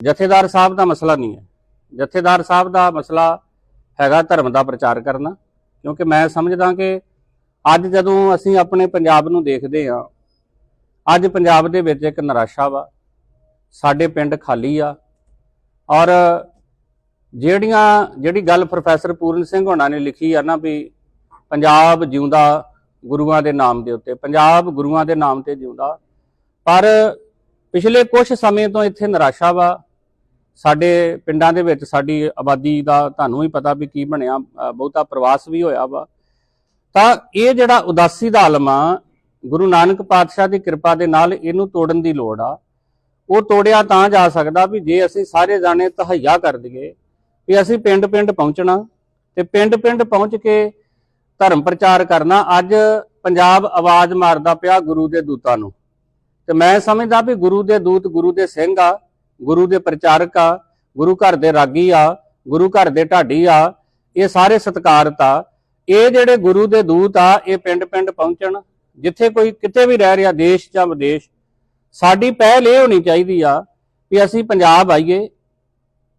ਜਥੇਦਾਰ ਸਾਹਿਬ ਦਾ ਮਸਲਾ ਨਹੀਂ ਹੈ। ਜਥੇਦਾਰ ਸਾਹਿਬ ਦਾ ਮਸਲਾ ਹੈਗਾ ਧਰਮ ਦਾ ਪ੍ਰਚਾਰ ਕਰਨਾ। ਕਿਉਂਕਿ ਮੈਂ ਸਮਝਦਾ ਕਿ ਅੱਜ ਜਦੋਂ ਅਸੀਂ ਆਪਣੇ ਪੰਜਾਬ ਨੂੰ ਦੇਖਦੇ ਹਾਂ, ਅੱਜ ਪੰਜਾਬ ਦੇ ਵਿੱਚ ਇੱਕ ਨਿਰਾਸ਼ਾ ਵਾ। ਸਾਡੇ ਪਿੰਡ ਖਾਲੀ ਆ। ਔਰ ਜਿਹੜੀਆਂ, ਜਿਹੜੀ ਗੱਲ ਪ੍ਰੋਫੈਸਰ ਪੂਰਨ ਸਿੰਘ ਹੋਣਾ ਨੇ ਲਿਖੀ ਆ ਨਾ ਵੀ ਪੰਜਾਬ ਜਿਉਂਦਾ ਗੁਰੂਆਂ ਦੇ ਨਾਮ ਦੇ ਉੱਤੇ, ਪੰਜਾਬ ਗੁਰੂਆਂ ਦੇ ਨਾਮ ਤੇ ਜਿਉਂਦਾ। ਪਰ ਪਿਛਲੇ ਕੁਝ ਸਮੇਂ ਤੋਂ ਇੱਥੇ ਨਿਰਾਸ਼ਾ ਵਾ। ਸਾਡੇ ਪਿੰਡਾਂ ਦੇ ਵਿੱਚ ਸਾਡੀ ਆਬਾਦੀ ਦਾ ਤੁਹਾਨੂੰ ਹੀ ਪਤਾ ਵੀ ਕੀ ਬਣਿਆ ਬਹੁਤਾ ਪ੍ਰਵਾਸ ਵੀ ਹੋਇਆ ਵਾ। ਤਾਂ ਇਹ ਜਿਹੜਾ ਉਦਾਸੀ ਦਾ ਆਲਮ ਆ, ਗੁਰੂ ਨਾਨਕ ਪਾਤਸ਼ਾਹ ਦੀ ਕਿਰਪਾ ਦੇ ਨਾਲ ਇਹਨੂੰ ਤੋੜਨ ਦੀ ਲੋੜ ਆ। ਉਹ ਤੋੜਿਆ ਤਾਂ ਜਾ ਸਕਦਾ ਵੀ ਜੇ ਅਸੀਂ ਸਾਰੇ ਜਾਣੇ ਤਹਈਆ ਕਰ ਦਈਏ ਵੀ ਅਸੀਂ ਪਿੰਡ-ਪਿੰਡ ਪਹੁੰਚਣਾ ਤੇ ਪਿੰਡ-ਪਿੰਡ ਪਹੁੰਚ ਕੇ ਧਰਮ ਪ੍ਰਚਾਰ ਕਰਨਾ, ਅੱਜ ਪੰਜਾਬ ਆਵਾਜ਼ ਮਾਰਦਾ ਪਿਆ ਗੁਰੂ ਦੇ ਦੂਤਾਂ ਨੂੰ। ਤੇ ਮੈਂ ਸਮਝਦਾ ਵੀ ਗੁਰੂ ਦੇ ਦੂਤ, ਗੁਰੂ ਦੇ ਸਿੰਘ ਆ ਗੁਰੂ ਦੇ ਪ੍ਰਚਾਰਕ ਆ ਗੁਰੂ ਘਰ ਦੇ ਰਾਗੀ ਆ ਗੁਰੂ ਘਰ ਦੇ ਢਾਡੀ ਆ ਇਹ ਸਾਰੇ ਸਤਿਕਾਰਤ ਆ ਇਹ ਜਿਹੜੇ ਗੁਰੂ ਦੇ ਦੂਤ ਆ ਇਹ ਪਿੰਡ-ਪਿੰਡ ਪਹੁੰਚਣ ਜਿੱਥੇ ਕੋਈ ਕਿਤੇ ਵੀ ਰਹਿ ਰਿਹਾ ਦੇਸ਼ ਜਾਂ ਵਿਦੇਸ਼ ਸਾਡੀ ਪਹਿਲ ਇਹ ਹੋਣੀ ਚਾਹੀਦੀ ਆ ਵੀ ਅਸੀਂ ਪੰਜਾਬ ਆਈਏ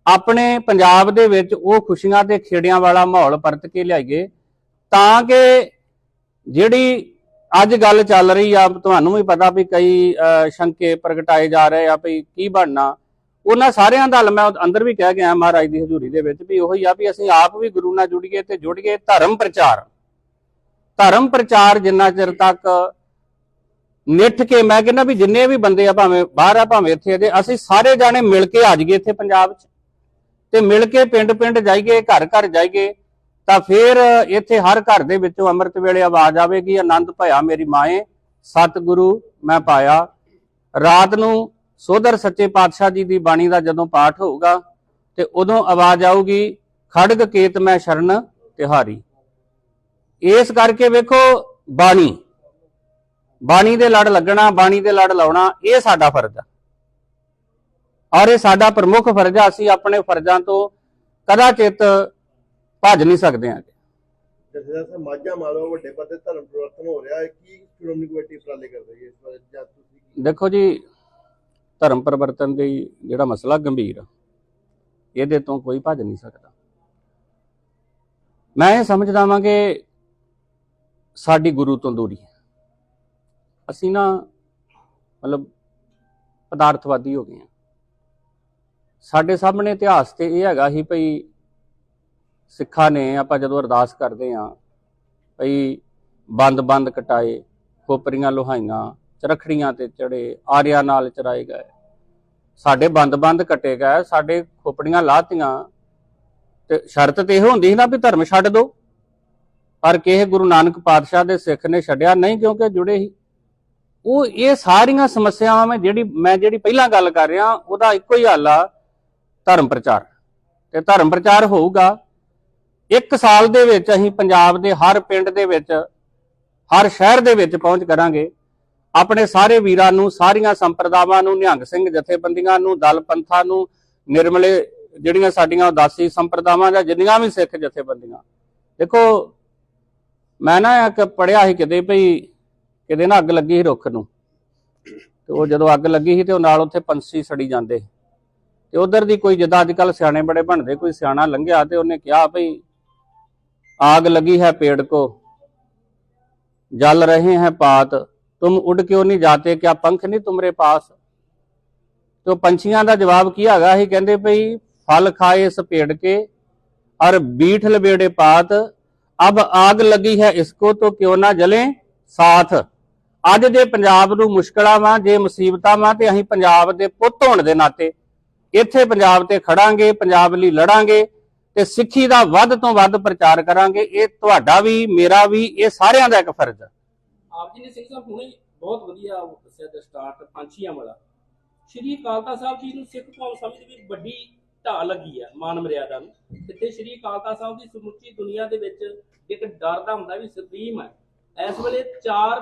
ਆਪਣੇ ਪੰਜਾਬ ਦੇ ਵਿੱਚ ਉਹ ਖੁਸ਼ੀਆਂ ਤੇ ਖੇੜਿਆਂ ਵਾਲਾ ਮਾਹੌਲ ਪਰਤ ਕੇ ਲਿਆਈਏ ਤਾਂ ਕਿ ਜਿਹੜੀ ਅੱਜ ਗੱਲ ਚੱਲ ਰਹੀ ਆ ਤੁਹਾਨੂੰ ਵੀ ਪਤਾ ਵੀ ਕਈ ਅਹ, ਸ਼ੰਕੇ ਪ੍ਰਗਟਾਏ ਜਾ ਰਹੇ ਆ ਵੀ ਕੀ ਬਣਨਾ ਉਹਨਾਂ ਸਾਰਿਆਂ ਦਾ ਹੱਲ ਮੈਂ ਅੰਦਰ ਵੀ ਕਹਿ ਗਿਆ ਮਹਾਰਾਜ ਦੀ ਹਜ਼ੂਰੀ ਦੇ ਵਿੱਚ ਵੀ ਉਹੀ ਆ ਵੀ ਅਸੀਂ ਆਪ ਵੀ ਗੁਰੂ ਨਾਲ ਜੁੜੀਏ ਤੇ ਜੁੜੀਏ ਧਰਮ ਪ੍ਰਚਾਰ। ਧਰਮ ਪ੍ਰਚਾਰ ਜਿੰਨਾ ਚਿਰ ਤੱਕ ਨਿੱਠ ਕੇ ਮੈਂ ਕਹਿੰਦਾ ਵੀ ਜਿੰਨੇ ਵੀ ਬੰਦੇ ਆ ਭਾਵੇਂ ਬਾਹਰ ਆ, ਭਾਵੇਂ ਇੱਥੇ ਦੇ ਅਸੀਂ ਸਾਰੇ ਜਾਣੇ ਮਿਲ ਕੇ ਆ ਜਾਈਏ ਇੱਥੇ ਪੰਜਾਬ 'ਚ ਤੇ ਮਿਲ ਕੇ ਪਿੰਡ-ਪਿੰਡ ਜਾਈਏ, ਘਰ-ਘਰ ਜਾਈਏ, ਤਾਂ ਫਿਰ ਇੱਥੇ ਹਰ ਘਰ ਦੇ ਵਿੱਚੋਂ ਅੰਮ੍ਰਿਤ ਵੇਲੇ ਆਵਾਜ਼ ਆਵੇਗੀ, ਆਨੰਦ ਭਇਆ ਮੇਰੀ ਮਾਏ ਸਤਿਗੁਰੂ ਮੈਂ ਪਾਇਆ। ਰਾਤ ਨੂੰ ਸੋਦਰ ਸੱਚੇ ਪਾਤਸ਼ਾਹ ਜੀ ਦੀ ਬਾਣੀ ਦਾ ਜਦੋਂ ਪਾਠ ਹੋਊਗਾ ਤੇ ਉਦੋਂ ਆਵਾਜ਼ ਆਊਗੀ ਖੜਗ ਕੇਤ ਮੈਂ ਸ਼ਰਨ ਤਿਹਾਰੀ। ਇਸ ਕਰਕੇ ਵੇਖੋ ਬਾਣੀ। ਬਾਣੀ ਦੇ ਲੜ ਲੱਗਣਾ ਬਾਣੀ ਦੇ ਲੜ ਲਾਉਣਾ ਇਹ ਸਾਡਾ ਫਰਜ਼ ਆ। ਔਰ ਇਹ ਸਾਡਾ ਪ੍ਰਮੁੱਖ ਫਰਜ਼ ਆ ਅਸੀਂ ਆਪਣੇ ਫਰਜ਼ਾਂ ਤੋਂ ਕਦਾਚਿਤ ਭੱਜ ਨਹੀਂ ਸਕਦੇ ਹਾਂ ਜਥੇਦਾਰ ਸਾਹਿਬ ਮਾਝਾ ਮਾਲੋ ਵੱਡੇ ਪੱਧਰ ਤੇ ਧਰਮ ਪਰਿਵਰਤਨ ਹੋ ਰਿਹਾ ਹੈ ਕੀ ਸ਼੍ਰੋਮਣੀ ਕਮੇਟੀ ਉਪਰਾਲੇ ਕਰ ਰਹੀ ਹੈ ਇਸ ਬਾਰੇ? ਜਾਂ ਤੁਸੀਂ ਕੀ ਦੇਖੋ ਜੀ ਧਰਮ ਪਰਿਵਰਤਨ ਦੇ ਜਿਹੜਾ ਮਸਲਾ ਗੰਭੀਰ ਆ, ਇਹਦੇ ਤੋਂ ਕੋਈ ਭੱਜ ਨਹੀਂ ਸਕਦਾ। ਮੈਂ ਇਹ ਸਮਝਦਾ ਵਾਂ ਕਿ ਸਾਡੀ ਗੁਰੂ ਤੋਂ ਦੂਰੀ ਹੈ। ਅਸੀਂ ਨਾ ਮਤਲਬ ਪਦਾਰਥਵਾਦੀ ਹੋ ਗਏ ਆ ਸਾਡੇ ਸਾਹਮਣੇ ਇਤਿਹਾਸ ਤੇ ਇਹ ਹੈਗਾ ਸੀ ਭਈ ਸਿੱਖਾਂ ਨੇ ਆਪਾਂ ਜਦੋਂ ਅਰਦਾਸ ਕਰਦੇ ਆ ਭਈ ਬੰਦ-ਬੰਦ ਕਟਾਏ, ਖੋਪਰੀਆਂ ਲੋਹਾਈਆਂ ਚਰਖੜੀਆਂ ਤੇ ਚੜੇ, ਆਰਿਆ ਨਾਲ ਚਰਾਏ ਗਏ। ਸਾਡੇ ਬੰਦ-ਬੰਦ ਕੱਟੇ ਗਏ, ਸਾਡੇ ਖੋਪੜੀਆਂ ਲਾਤੀਆਂ। ਤੇ ਸ਼ਰਤ ਤੇ ਇਹ ਹੁੰਦੀ ਸੀ ਨਾ ਵੀ ਧਰਮ ਛੱਡ ਦੋ। ਪਰ ਕਿਸੇ ਗੁਰੂ ਨਾਨਕ ਪਾਤਸ਼ਾਹ ਦੇ ਸਿੱਖ ਨੇ ਛੱਡਿਆ ਨਹੀਂ ਕਿਉਂਕਿ ਜੁੜੇ ਸੀ। ਉਹ ਇਹ ਸਾਰੀਆਂ ਸਮੱਸਿਆਵਾਂ ਮੈਂ ਜਿਹੜੀ ਮੈਂ ਜਿਹੜੀ ਪਹਿਲਾਂ ਗੱਲ ਕਰ ਰਿਹਾ, ਉਹਦਾ ਇੱਕੋ ਹੀ ਹੱਲ ਆ, ਧਰਮ ਪ੍ਰਚਾਰ। ਤੇ ਧਰਮ ਪ੍ਰਚਾਰ ਹੋਊਗਾ। ਇੱਕ ਸਾਲ ਦੇ ਵਿੱਚ ਅਸੀਂ ਪੰਜਾਬ ਦੇ ਹਰ ਪਿੰਡ ਦੇ ਵਿੱਚ, ਹਰ ਸ਼ਹਿਰ ਦੇ ਵਿੱਚ ਪਹੁੰਚ ਕਰਾਂਗੇ। ਆਪਣੇ ਸਾਰੇ ਵੀਰਾਂ ਨੂੰ, ਸਾਰੀਆਂ ਸੰਪਰਦਾਵਾਂ ਨੂੰ, ਨਿਹੰਗ ਸਿੰਘ ਜਥੇਬੰਦੀਆਂ ਨੂੰ, ਦਲ ਪੰਥਾਂ ਨੂੰ, ਨਿਰਮਲੇ ਜਿਹੜੀਆਂ ਸਾਡੀਆਂ ਉਦਾਸੀ ਸੰਪਰਦਾਵਾਂ ਜਾਂ ਜਿੰਨੀਆਂ ਵੀ ਸਿੱਖ ਜਥੇਬੰਦੀਆਂ। ਦੇਖੋ, ਮੈਂ ਨਾ ਇੱਕ ਪੜਿਆ ਸੀ ਕਿਤੇ ਭਈ ਕਿਤੇ ਨਾ ਅੱਗ ਲੱਗੀ ਸੀ ਰੁੱਖ ਨੂੰ। ਤੇ ਉਹ ਜਦੋਂ ਅੱਗ ਲੱਗੀ ਸੀ ਤੇ ਉਹ ਨਾਲ ਉੱਥੇ ਪੰਛੀ ਸੜੀ ਜਾਂਦੇ ਤੇ ਉਧਰ ਦੀ ਕੋਈ ਜਿੱਦਾਂ ਅੱਜ ਕੱਲ ਸਿਆਣੇ ਬੜੇ ਬਣਦੇ, ਕੋਈ ਸਿਆਣਾ ਲੰਘਿਆ ਤੇ ਉਹਨੇ ਕਿਹਾ ਭਈ, ਆਗ ਲੱਗੀ ਹੈ ਪੇੜ ਕੋ, ਜਲ ਰਹੇ ਹੈ ਪਾਤ। तुम उड़ क्यों नहीं जाते क्या पंख नहीं तुम्हारे पास तो पंछियां ਦਾ ਜਵਾਬ ਕੀ ਹੈਗਾ ਸੀ ਕਹਿੰਦੇ ਭਈ ਫਲ ਖਾਏ ਇਸ ਪੇੜ ਕੇ ਔਰ ਬੀਠ ਲਬੇੜੇ ਪਾਤ ਅਬ ਆਗ ਲੱਗੀ ਹੈ ਇਸਕੋ तो क्यों ना जले ਸਾਥ ਅੱਜ ਜੇ ਪੰਜਾਬ ਨੂੰ ਮੁਸ਼ਕਲਾਂ ਵਾਂ ਜੇ ਮੁਸੀਬਤਾਂ ਵਾਂ ਤੇ ਅਸੀਂ ਪੰਜਾਬ ਦੇ ਪੁੱਤ ਹੋਣ ਦੇ ਨਾਤੇ ਇੱਥੇ ਪੰਜਾਬ ਤੇ ਖੜਾਂਗੇ ਪੰਜਾਬ ਲਈ ਲੜਾਂਗੇ ਤੇ ਸਿੱਖੀ ਦਾ ਵੱਧ ਤੋਂ ਵੱਧ ਪ੍ਰਚਾਰ ਕਰਾਂਗੇ ਇਹ ਤੁਹਾਡਾ ਵੀ ਮੇਰਾ ਵੀ ਇਹ ਸਾਰਿਆਂ ਦਾ ਇੱਕ ਫਰਜ਼ ਹੈ ਆਪ ਜੀ ਨੇ ਸਿੰਘ ਸਾਹਿਬ ਹੁਣੇ ਬਹੁਤ ਵਧੀਆ ਉਹ ਦੱਸਿਆ ਦਾ ਸਟਾਰਟ ਪੰਛੀਆਂ ਵਾਲਾ। ਸ਼੍ਰੀ ਅਕਾਲ ਤਖਤ ਸਾਹਿਬ ਜੀ ਨੂੰ ਸਿੱਖ ਕੌਮ ਸਮਝ ਵੀ ਵੱਡੀ ਢਾਹ ਲੱਗੀ ਹੈ ਮਾਨ ਮਰਿਆਦਾ ਨੂੰ। ਜਿੱਥੇ ਸ਼੍ਰੀ ਅਕਾਲ ਤਖਤ ਸਾਹਿਬ ਦੀ ਸਮੁੱਚੀ ਦੁਨੀਆ ਦੇ ਵਿੱਚ ਇੱਕ ਡਰ ਦਾ ਹੁੰਦਾ ਵੀ ਸੁਪਰੀਮ ਹੈ ਇਸ ਵੇਲੇ ਚਾਰ